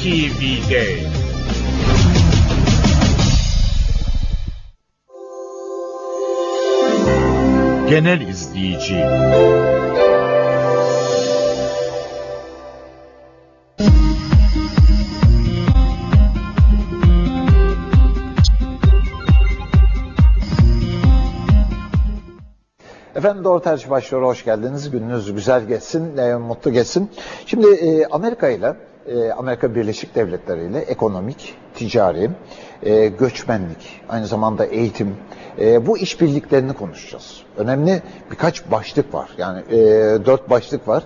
TV'de. Genel izleyici. Efendim Doğru Tercih başlıyor. Hoş geldiniz. Gününüz güzel geçsin, e, mutlu geçsin. Şimdi e, Amerika ile e, Amerika Birleşik Devletleri ile ekonomik, ticari, e, göçmenlik, aynı zamanda eğitim, e, bu işbirliklerini konuşacağız. Önemli birkaç başlık var. Yani e, dört başlık var.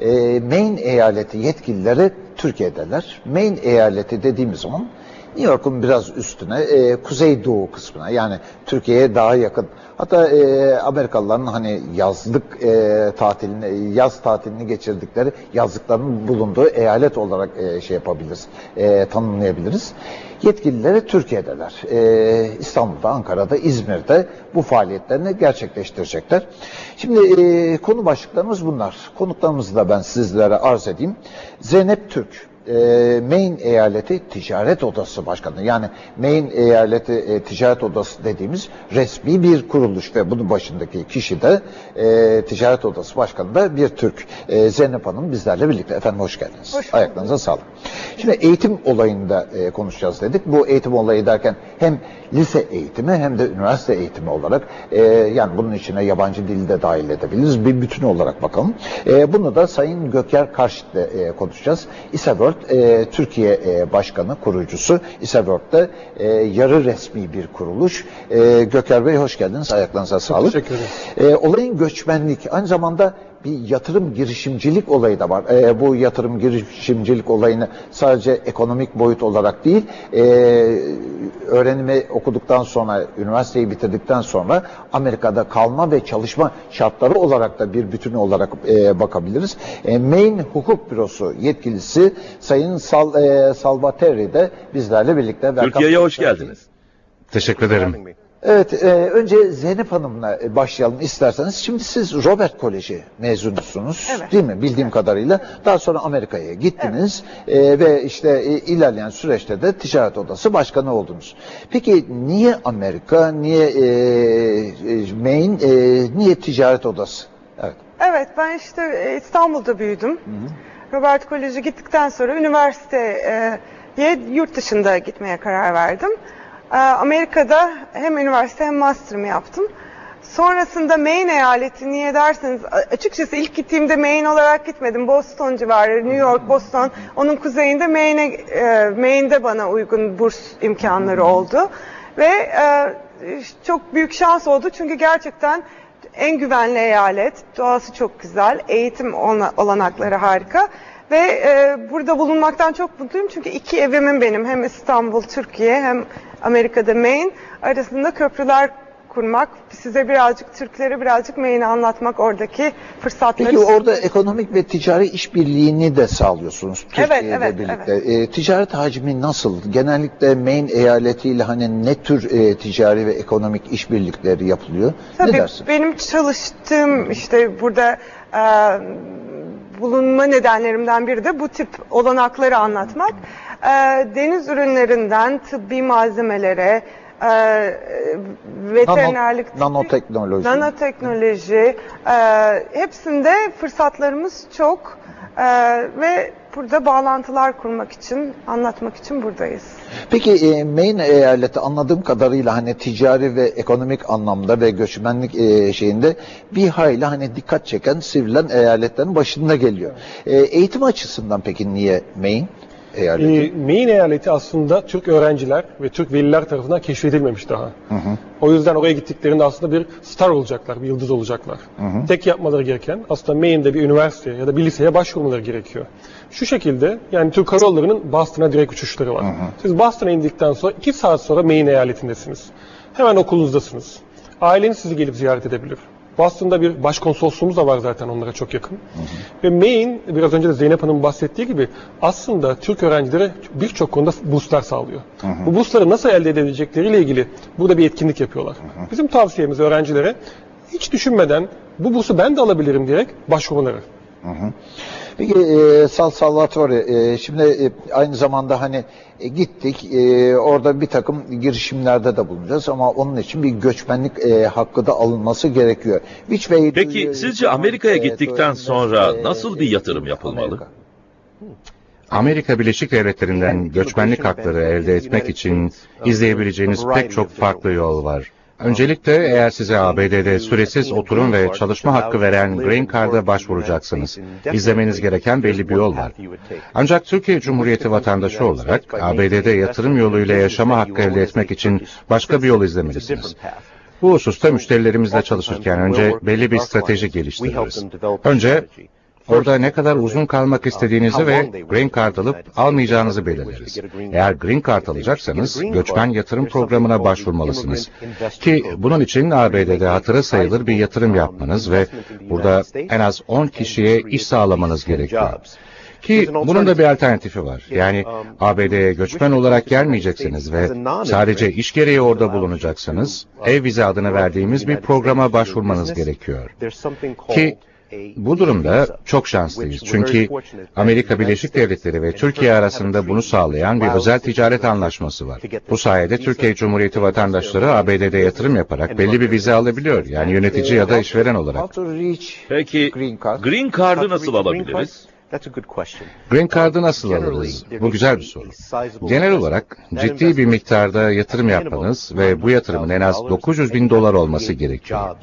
E, Maine eyaleti yetkilileri Türkiye'deler. Maine eyaleti dediğimiz zaman New York'un biraz üstüne, e, kuzeydoğu kısmına yani Türkiye'ye daha yakın. Hatta e, Amerikalıların hani yazlık e, tatilini, yaz tatilini geçirdikleri yazlıkların bulunduğu eyalet olarak e, şey yapabiliriz, e, tanımlayabiliriz. Yetkilileri Türkiye'deler. E, İstanbul'da, Ankara'da, İzmir'de bu faaliyetlerini gerçekleştirecekler. Şimdi e, konu başlıklarımız bunlar. Konuklarımızı da ben sizlere arz edeyim. Zeynep Türk, e, Maine Eyaleti Ticaret Odası Başkanı yani Maine Eyaleti e, Ticaret Odası dediğimiz resmi bir kuruluş ve bunun başındaki kişi de e, Ticaret Odası Başkanı da bir Türk. E, Zeynep Hanım bizlerle birlikte. Efendim hoş geldiniz. Hoş bulduk. Ayaklarınıza sağlık. Şimdi eğitim olayında e, konuşacağız dedik. Bu eğitim olayı derken hem lise eğitimi hem de üniversite eğitimi olarak e, yani bunun içine yabancı dili de dahil edebiliriz. Bir bütün olarak bakalım. E, bunu da Sayın Göker Karşit'le e, konuşacağız. İSAWorld e, Türkiye e, Başkanı, kurucusu. İSAWorld'da e, yarı resmi bir kuruluş. E, Göker Bey hoş geldiniz. Ayaklarınıza sağlık. teşekkür ederim. E, olayın göçmenlik aynı zamanda bir yatırım girişimcilik olayı da var. E, bu yatırım girişimcilik olayını sadece ekonomik boyut olarak değil, e, öğrenimi okuduktan sonra, üniversiteyi bitirdikten sonra Amerika'da kalma ve çalışma şartları olarak da bir bütün olarak e, bakabiliriz. E, Maine Hukuk Bürosu yetkilisi Sayın Sal, e, Salvateri de bizlerle birlikte. Türkiye'ye hoş geldiniz. Teşekkür ederim. Evet, e, önce Zeynep Hanım'la e, başlayalım isterseniz. Şimdi siz Robert Koleji mezunusunuz, Evet. değil mi? Bildiğim kadarıyla. Daha sonra Amerika'ya gittiniz e, ve işte e, ilerleyen süreçte de ticaret odası başkanı oldunuz. Peki niye Amerika, niye e, e, Maine, e, niye ticaret odası? Evet. Evet ben işte e, İstanbul'da büyüdüm. Robert Koleji gittikten sonra üniversiteye yurt dışında gitmeye karar verdim. E, Amerika'da hem üniversite hem master'ımı yaptım. Sonrasında Maine eyaleti niye derseniz açıkçası ilk gittiğimde Maine olarak gitmedim. Boston civarı, New York, Boston. Onun kuzeyinde Maine, e, Maine'de bana uygun burs imkanları oldu. Ve e, çok büyük şans oldu çünkü gerçekten en güvenli eyalet, doğası çok güzel, eğitim olana- olanakları harika. Ve e, burada bulunmaktan çok mutluyum çünkü iki evimin benim hem İstanbul, Türkiye hem Amerika'da Maine arasında köprüler kurmak, size birazcık Türkleri birazcık Maine'i anlatmak oradaki fırsatları. Peki orada ekonomik ve ticari işbirliğini de sağlıyorsunuz Türkiye ile evet, birlikte. E, ticaret hacmi nasıl? Genellikle Maine eyaletiyle hani ne tür e, ticari ve ekonomik işbirlikleri yapılıyor? Tabii ne dersin? benim çalıştığım işte burada e, bulunma nedenlerimden biri de bu tip olanakları anlatmak. E, deniz ürünlerinden tıbbi malzemelere, e, veterinerlik, Nano- nanoteknoloji. nanoteknoloji, e, hepsinde fırsatlarımız çok E, ve burada bağlantılar kurmak için, anlatmak için buradayız. Peki e, Maine eyaleti anladığım kadarıyla hani ticari ve ekonomik anlamda ve göçmenlik e, şeyinde bir hayli hani dikkat çeken sivrilen eyaletlerin başında geliyor. E, eğitim açısından peki niye Maine eyaleti? Ee, Maine eyaleti aslında Türk öğrenciler ve Türk veliler tarafından keşfedilmemiş daha. O yüzden oraya gittiklerinde aslında bir star olacaklar, bir yıldız olacaklar. Tek yapmaları gereken aslında Maine'de bir üniversiteye ya da bir liseye başvurmaları gerekiyor. Şu şekilde yani Türk Hava Yolları'nın Boston'a direkt uçuşları var. Siz Boston'a indikten sonra iki saat sonra Maine eyaletindesiniz. Hemen okulunuzdasınız. Aileniz sizi gelip ziyaret edebilir. Boston'da bir başkonsolosluğumuz da var zaten onlara çok yakın. Ve Maine, biraz önce de Zeynep Hanım bahsettiği gibi aslında Türk öğrencilere birçok konuda burslar sağlıyor. Bu bursları nasıl elde edebilecekleriyle ilgili burada bir etkinlik yapıyorlar. Bizim tavsiyemiz öğrencilere hiç düşünmeden bu bursu ben de alabilirim diyerek başvurmaları. Peki e, Sal Salvatore, e, şimdi e, aynı zamanda hani e, gittik, e, orada bir takım girişimlerde de bulunacağız ama onun için bir göçmenlik e, hakkı da alınması gerekiyor. Which way Peki sizce Amerika'ya e, gittikten sonra e, nasıl bir yatırım yapılmalı? Amerika? Amerika Birleşik Devletleri'nden göçmenlik hakları elde etmek için izleyebileceğiniz pek çok farklı yol var. Öncelikle eğer size ABD'de süresiz oturum ve çalışma hakkı veren Green Card'a başvuracaksınız. İzlemeniz gereken belli bir yol var. Ancak Türkiye Cumhuriyeti vatandaşı olarak ABD'de yatırım yoluyla yaşama hakkı elde etmek için başka bir yol izlemelisiniz. Bu hususta müşterilerimizle çalışırken önce belli bir strateji geliştiririz. Önce Orada ne kadar uzun kalmak istediğinizi ve Green Card alıp almayacağınızı belirleriz. Eğer Green Card alacaksanız göçmen yatırım programına başvurmalısınız. Ki bunun için ABD'de hatırı sayılır bir yatırım yapmanız ve burada en az 10 kişiye iş sağlamanız gerekiyor. Ki bunun da bir alternatifi var. Yani ABD'ye göçmen olarak gelmeyeceksiniz ve sadece iş gereği orada bulunacaksınız. Ev vize adını verdiğimiz bir programa başvurmanız gerekiyor. Ki bu durumda çok şanslıyız. Çünkü Amerika Birleşik Devletleri ve Türkiye arasında bunu sağlayan bir özel ticaret anlaşması var. Bu sayede Türkiye Cumhuriyeti vatandaşları ABD'de yatırım yaparak belli bir vize alabiliyor. Yani yönetici ya da işveren olarak. Peki? Green Card'ı nasıl alabiliriz? Green Card'ı nasıl alırız? Bu güzel bir soru. Genel olarak ciddi bir miktarda yatırım yapmanız ve bu yatırımın en az 900 bin dolar olması gerekiyor.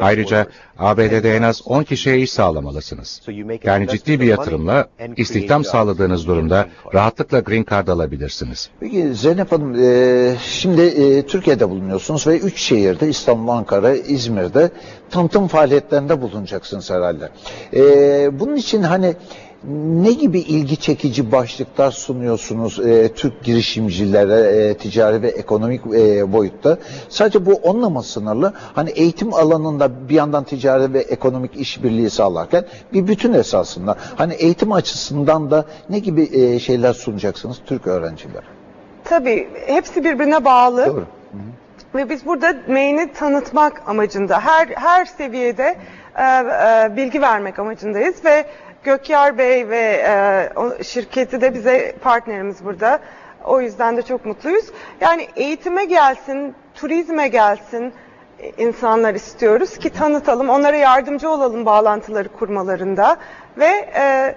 Ayrıca ABD'de en az 10 kişiye iş sağlamalısınız. Yani ciddi bir yatırımla istihdam sağladığınız durumda rahatlıkla Green Card alabilirsiniz. Peki Zeynep Hanım, e, şimdi e, Türkiye'de bulunuyorsunuz ve üç şehirde İstanbul, Ankara, İzmir'de tanıtım faaliyetlerinde bulunacaksınız herhalde. E, bunun için hani ne gibi ilgi çekici başlıklar sunuyorsunuz e, Türk girişimcilere e, ticari ve ekonomik e, boyutta? Sadece bu onunla mı sınırlı? Hani eğitim alanında bir yandan ticari ve ekonomik işbirliği sağlarken bir bütün esasında. Hani eğitim açısından da ne gibi e, şeyler sunacaksınız Türk öğrencilere? Tabii hepsi birbirine bağlı. Doğru. Ve biz burada Maine'i tanıtmak amacında, her her seviyede e, e, bilgi vermek amacındayız ve Gökyar Bey ve e, şirketi de bize partnerimiz burada. O yüzden de çok mutluyuz. Yani eğitime gelsin, turizme gelsin e, insanlar istiyoruz ki tanıtalım, onlara yardımcı olalım bağlantıları kurmalarında ve e,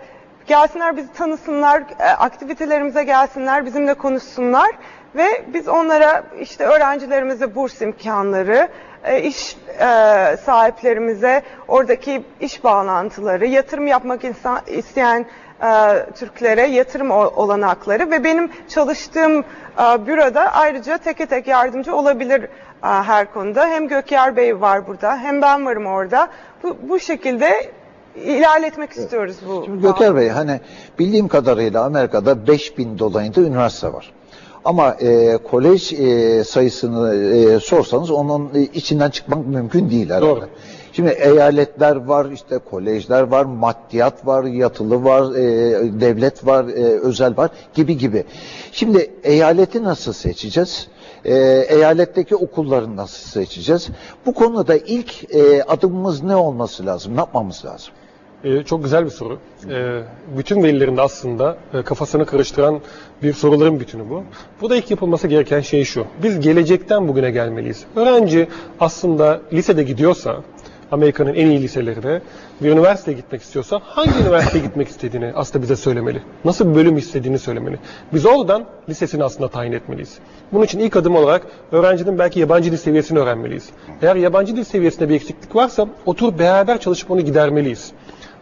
gelsinler bizi tanısınlar, e, aktivitelerimize gelsinler, bizimle konuşsunlar ve biz onlara işte öğrencilerimize burs imkanları, e, iş e, sahiplerimize oradaki iş bağlantıları, yatırım yapmak insan, isteyen e, Türklere yatırım olanakları ve benim çalıştığım büroda ayrıca teke tek yardımcı olabilir her konuda. Hem Gökyar Bey var burada hem ben varım orada. Bu, bu şekilde ilerletmek istiyoruz bu. Şimdi Göker Bey hani bildiğim kadarıyla Amerika'da 5000 dolayında üniversite var. Ama e, kolej e, sayısını e, sorsanız onun içinden çıkmak mümkün değil herhalde. Doğru. Şimdi eyaletler var, işte kolejler var, maddiyat var, yatılı var, e, devlet var, e, özel var gibi gibi. Şimdi eyaleti nasıl seçeceğiz? E, eyaletteki okulları nasıl seçeceğiz? Bu konuda ilk e, adımımız ne olması lazım? Ne yapmamız lazım? Ee, çok güzel bir soru. Ee, bütün velilerin de aslında e, kafasını karıştıran bir soruların bütünü bu. Burada ilk yapılması gereken şey şu. Biz gelecekten bugüne gelmeliyiz. Öğrenci aslında lisede gidiyorsa, Amerika'nın en iyi liselerine bir üniversiteye gitmek istiyorsa hangi üniversiteye gitmek istediğini aslında bize söylemeli. Nasıl bir bölüm istediğini söylemeli. Biz oradan lisesini aslında tayin etmeliyiz. Bunun için ilk adım olarak öğrencinin belki yabancı dil seviyesini öğrenmeliyiz. Eğer yabancı dil seviyesinde bir eksiklik varsa oturup beraber çalışıp onu gidermeliyiz.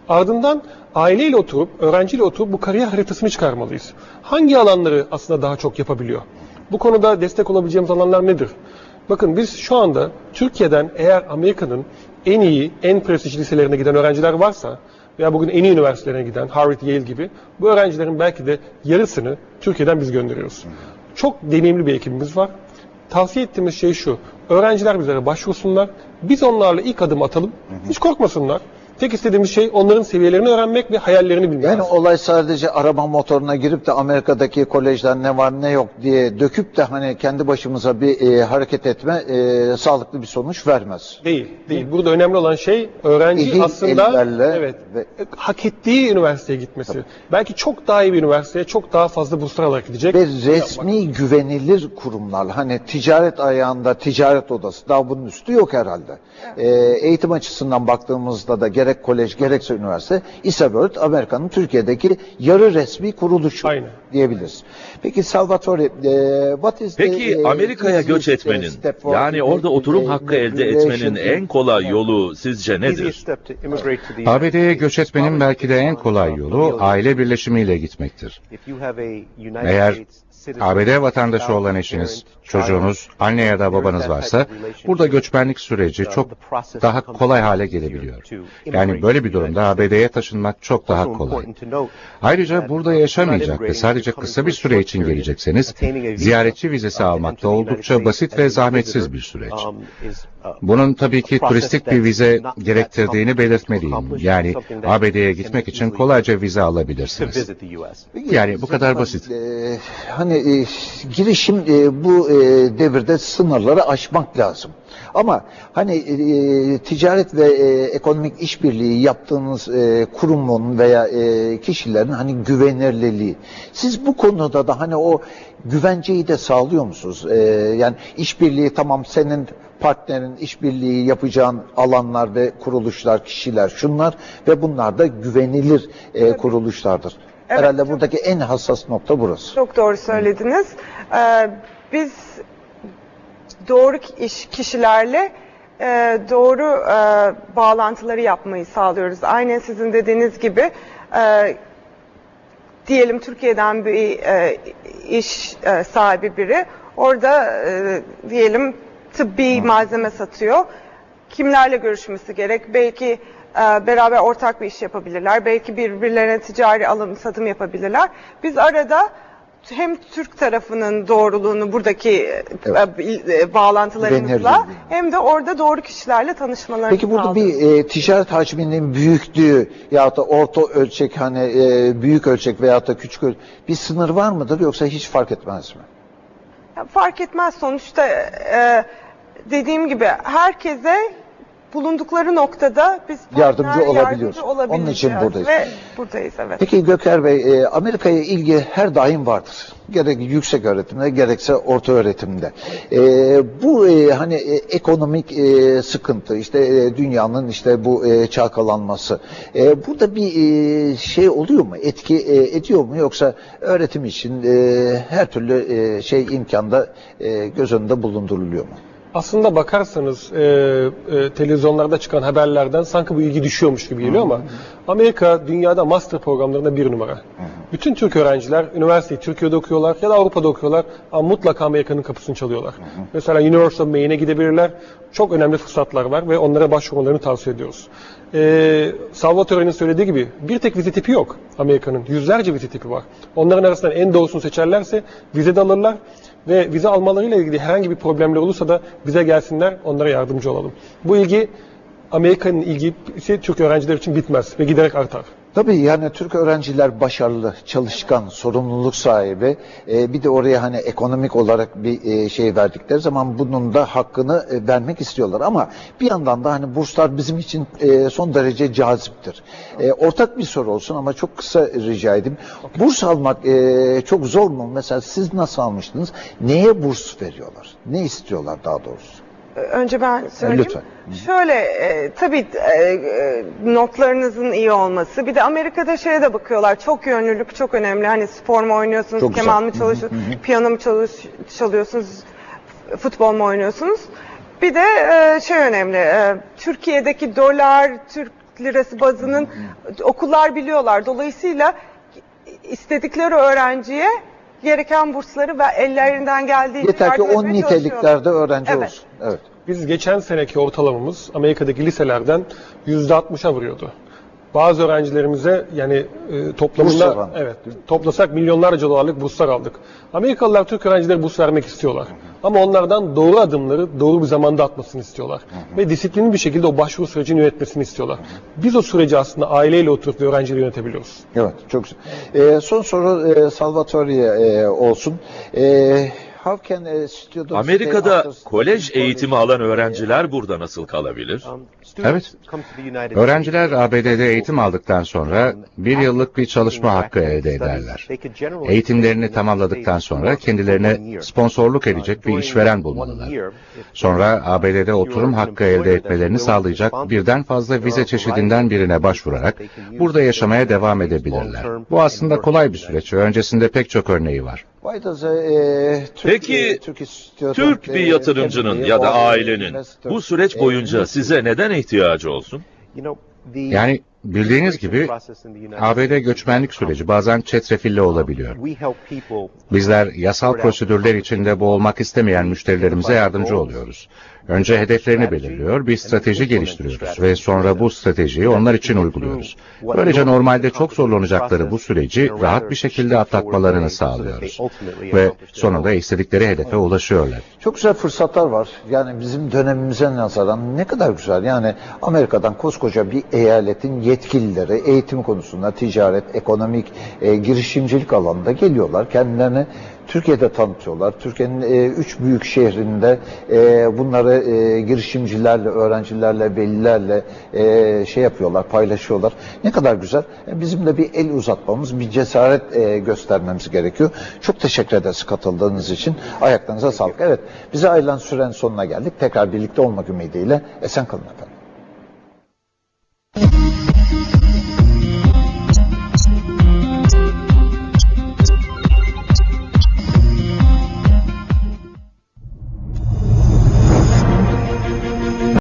Ardından aileyle oturup, öğrenciyle oturup bu kariyer haritasını çıkarmalıyız. Hangi alanları aslında daha çok yapabiliyor? Bu konuda destek olabileceğimiz alanlar nedir? Bakın biz şu anda Türkiye'den eğer Amerika'nın en iyi, en prestijli liselerine giden öğrenciler varsa veya bugün en iyi üniversitelerine giden Harvard, Yale gibi bu öğrencilerin belki de yarısını Türkiye'den biz gönderiyoruz. Çok deneyimli bir ekibimiz var. Tavsiye ettiğimiz şey şu. Öğrenciler bizlere başvursunlar. Biz onlarla ilk adım atalım. Hiç korkmasınlar. Tek istediğimiz şey onların seviyelerini öğrenmek ve hayallerini bilmek. Yani olay sadece araba motoruna girip de Amerika'daki kolejler ne var ne yok diye döküp de hani kendi başımıza bir e, hareket etme e, sağlıklı bir sonuç vermez. Değil, değil. Burada önemli olan şey öğrenci Ehil aslında ellerle evet ve- hak ettiği üniversiteye gitmesi. Belki çok daha iyi bir üniversiteye çok daha fazla burslar alarak gidecek. Ve resmi güvenilir kurumlar hani ticaret ayağında ticaret odası daha bunun üstü yok herhalde. E, eğitim açısından baktığımızda da gerek kolej gerekse üniversite İSAWorld Amerika'nın Türkiye'deki yarı resmi kuruluşu Aynen. diyebiliriz. Peki Salvatore, e, what is the, Peki e, Amerika'ya göç e, etmenin, step for yani orada oturum hakkı elde etmenin en kolay yolu sizce nedir? ABD'ye göç etmenin belki de en kolay yolu aile birleşimiyle gitmektir. Eğer ABD vatandaşı olan eşiniz, çocuğunuz, anne ya da babanız varsa burada göçmenlik süreci çok daha kolay hale gelebiliyor. Yani böyle bir durumda ABD'ye taşınmak çok daha kolay. Ayrıca burada yaşamayacak ve sadece kısa bir süre için gelecekseniz ziyaretçi vizesi almak da oldukça basit ve zahmetsiz bir süreç. Bunun tabii ki turistik bir vize gerektirdiğini belirtmeliyim. Yani ABD'ye gitmek için kolayca vize alabilirsiniz. Yani bu kadar basit. E, hani e, girişim e, bu devirde sınırları aşmak lazım. Ama hani e, ticaret ve e, ekonomik işbirliği yaptığınız e, kurumun veya e, kişilerin hani güvenirliliği. Siz bu konuda da hani o güvenceyi de sağlıyor musunuz? E, yani işbirliği tamam senin partnerin işbirliği yapacağın alanlar ve kuruluşlar, kişiler şunlar ve bunlar da güvenilir e, kuruluşlardır. Evet, Herhalde çok- buradaki en hassas nokta burası. Çok doğru söylediniz. Ee, biz doğru iş kişilerle e, doğru e, bağlantıları yapmayı sağlıyoruz. Aynen sizin dediğiniz gibi e, diyelim Türkiye'den bir e, iş e, sahibi biri orada e, diyelim tıbbi malzeme satıyor. Kimlerle görüşmesi gerek? Belki e, beraber ortak bir iş yapabilirler. Belki birbirlerine ticari alım satım yapabilirler. Biz arada hem Türk tarafının doğruluğunu buradaki e, e, bağlantılarımızla hem de orada doğru kişilerle tanışmalarını Peki burada sağlıyoruz. bir e, ticaret hacminin büyüklüğü ya da orta ölçek hani e, büyük ölçek veya da küçük ölçek bir sınır var mıdır yoksa hiç fark etmez mi? Fark etmez sonuçta e, dediğim gibi herkese bulundukları noktada biz Yardımcı olabiliyoruz. yardımcı Onun için buradayız. Ve buradayız evet. Peki Göker Bey, e, Amerika'ya ilgi her daim vardır. Gerek yüksek öğretimde gerekse orta öğretimde. E, bu e, hani ekonomik e, sıkıntı, işte e, dünyanın işte bu e, çalkalanması. E, burada bir e, şey oluyor mu? Etki e, ediyor mu? Yoksa öğretim için e, her türlü e, şey imkanda e, göz önünde bulunduruluyor mu? Aslında bakarsanız e, e, televizyonlarda çıkan haberlerden sanki bu ilgi düşüyormuş gibi geliyor ama Amerika dünyada master programlarında bir numara. Bütün Türk öğrenciler üniversiteyi Türkiye'de okuyorlar ya da Avrupa'da okuyorlar ama mutlaka Amerika'nın kapısını çalıyorlar. Mesela University of Maine'e gidebilirler. Çok önemli fırsatlar var ve onlara başvurmalarını tavsiye ediyoruz. E, Salvatore'nin söylediği gibi bir tek vize tipi yok Amerika'nın. Yüzlerce vize tipi var. Onların arasından en doğrusunu seçerlerse vize de alırlar ve vize almalarıyla ilgili herhangi bir problemler olursa da bize gelsinler, onlara yardımcı olalım. Bu ilgi Amerika'nın ilgisi Türk öğrenciler için bitmez ve giderek artar. Tabii yani Türk öğrenciler başarılı, çalışkan, sorumluluk sahibi. Ee, bir de oraya hani ekonomik olarak bir e, şey verdikleri zaman bunun da hakkını e, vermek istiyorlar. Ama bir yandan da hani burslar bizim için e, son derece caziptir. E, ortak bir soru olsun ama çok kısa rica edeyim. Burs almak e, çok zor mu? Mesela siz nasıl almıştınız? Neye burs veriyorlar? Ne istiyorlar daha doğrusu? Önce ben söyleyeyim. Lütfen. Şöyle e, tabii e, e, notlarınızın iyi olması. Bir de Amerika'da şeye de bakıyorlar. Çok yönlülük çok önemli. Hani spor mu oynuyorsunuz, Çok güzel. keman mı çalışıyorsunuz, piyano mu çalış, çalıyorsunuz, futbol mu oynuyorsunuz? Bir de e, şey önemli. e, Türkiye'deki dolar, Türk lirası bazının okullar biliyorlar. Dolayısıyla istedikleri öğrenciye gereken bursları ve ellerinden geldiğince Yeter ki yardım o etmeye çalışıyorlar. niteliklerde öğrenci Evet. olsun. Evet. Biz geçen seneki ortalamamız Amerika'daki liselerden %60'a vuruyordu. Bazı öğrencilerimize yani e, toplamında evet toplasak milyonlarca dolarlık burslar aldık. Amerikalılar Türk öğrencilere burs vermek istiyorlar. Ama onlardan doğru adımları doğru bir zamanda atmasını istiyorlar. Ve disiplinli bir şekilde o başvuru sürecini yönetmesini istiyorlar. Biz o süreci aslında aileyle oturup ve öğrenciyle yönetebiliyoruz. Evet, çok güzel. Ee, son soru e, Salvatore'ye e, olsun. E, how can a student stay Amerika'da kolej eğitimi alan öğrenciler burada nasıl kalabilir? Evet. Öğrenciler ABD'de eğitim aldıktan sonra bir yıllık bir çalışma hakkı elde ederler. Eğitimlerini tamamladıktan sonra kendilerine sponsorluk edecek bir işveren bulmalılar. Sonra ABD'de oturum hakkı elde etmelerini sağlayacak birden fazla vize çeşidinden birine başvurarak burada yaşamaya devam edebilirler. Bu aslında kolay bir süreç ve öncesinde pek çok örneği var. E, Peki, e, Türk e, bir yatırımcının family ya da ailenin bu süreç e, boyunca size neden ihtiyacı olsun? Yani bildiğiniz gibi ABD göçmenlik süreci bazen çetrefilli olabiliyor. Bizler yasal prosedürler içinde boğulmak istemeyen müşterilerimize yardımcı oluyoruz. Önce hedeflerini belirliyor, bir strateji geliştiriyoruz ve sonra bu stratejiyi onlar için uyguluyoruz. Böylece normalde çok zorlanacakları bu süreci rahat bir şekilde atlatmalarını sağlıyoruz. Ve sonunda istedikleri hedefe ulaşıyorlar. Çok güzel fırsatlar var. Yani bizim dönemimize nazaran ne kadar güzel. Yani Amerika'dan koskoca bir eyaletin yetkilileri eğitim konusunda ticaret, ekonomik, e, girişimcilik alanında geliyorlar. Kendilerini Türkiye'de tanıtıyorlar. Türkiye'nin e, üç büyük şehrinde e, bunları e, girişimcilerle, öğrencilerle, velilerle e, şey yapıyorlar, paylaşıyorlar. Ne kadar güzel. E, bizim de bir el uzatmamız, bir cesaret e, göstermemiz gerekiyor. Çok teşekkür ederiz katıldığınız için. Ayaklarınıza sağlık. Evet, bize ayrılan sürenin sonuna geldik. Tekrar birlikte olmak ümidiyle esen kalın efendim.